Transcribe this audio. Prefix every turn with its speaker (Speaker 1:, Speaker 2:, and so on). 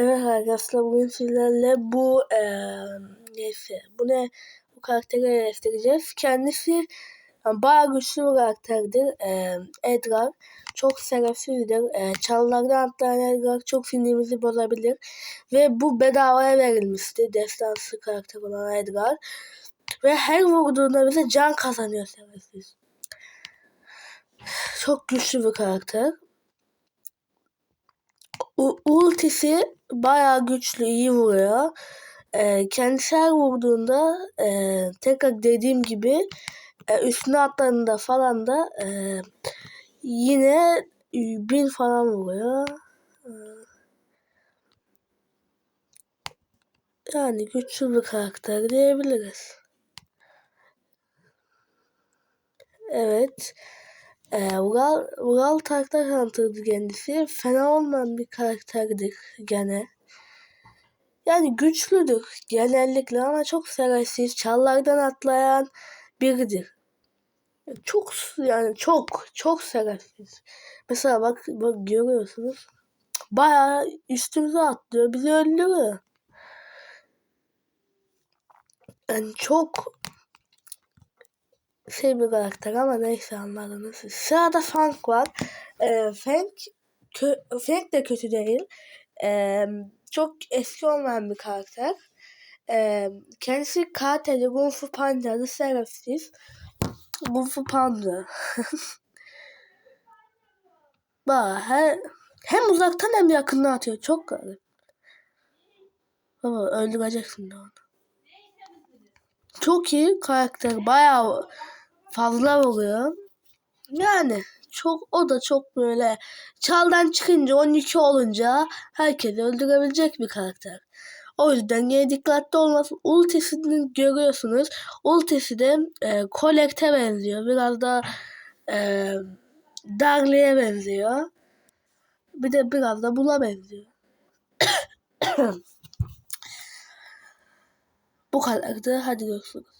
Speaker 1: Evet arkadaşlar bugün sizlerle bu eee neyse bu ne bu karakteri eleştireceğiz. Kendisi yani bayağı güçlü bir karakterdir. Eee Edgar çok şerefsizdir. Eee çalılardan atlayan Edgar çok sinirimizi bozabilir. Ve bu bedavaya verilmişti. Destansı karakter olan Edgar. Ve her vurduğunda bize can kazanıyor şerefsiz. Çok güçlü bir karakter. U ultisi bayağı güçlü, iyi vuruyor. Ee, kendisi vurduğunda e, tekrar dediğim gibi e, üstüne atlarında falan da e, yine bin falan vuruyor. E, yani güçlü bir karakter diyebiliriz. Evet. Ee, Ural, Ural karakter tanıtırdı kendisi. Fena olmayan bir karakterdir gene. Yani güçlüdür genellikle ama çok şerefsiz, çallardan atlayan biridir. Çok yani çok çok şerefsiz. Mesela bak bak görüyorsunuz. Bayağı üstümüze atlıyor. Bizi öldürüyor. Yani çok şey bir karakter ama neyse anladınız. Sırada Frank var. E, Frank, kö, Frank de kötü değil. E, çok eski olmayan bir karakter. E, kendisi karateli, Kung Fu Panda'da şerefsiz. Kung Fu Panda. Bak her, hem uzaktan hem yakından atıyor. Çok garip. Baba öldüreceksin de onu. Çok iyi karakter. Bayağı fazla oluyor. Yani çok o da çok böyle çaldan çıkınca 12 olunca herkesi öldürebilecek bir karakter. O yüzden yine dikkatli olması. Ultisini görüyorsunuz. Ultisi de e, Collect'e benziyor. Biraz da e, Darley'e benziyor. Bir de biraz da Bull'a benziyor. Bu kadardı. Hadi görüşürüz.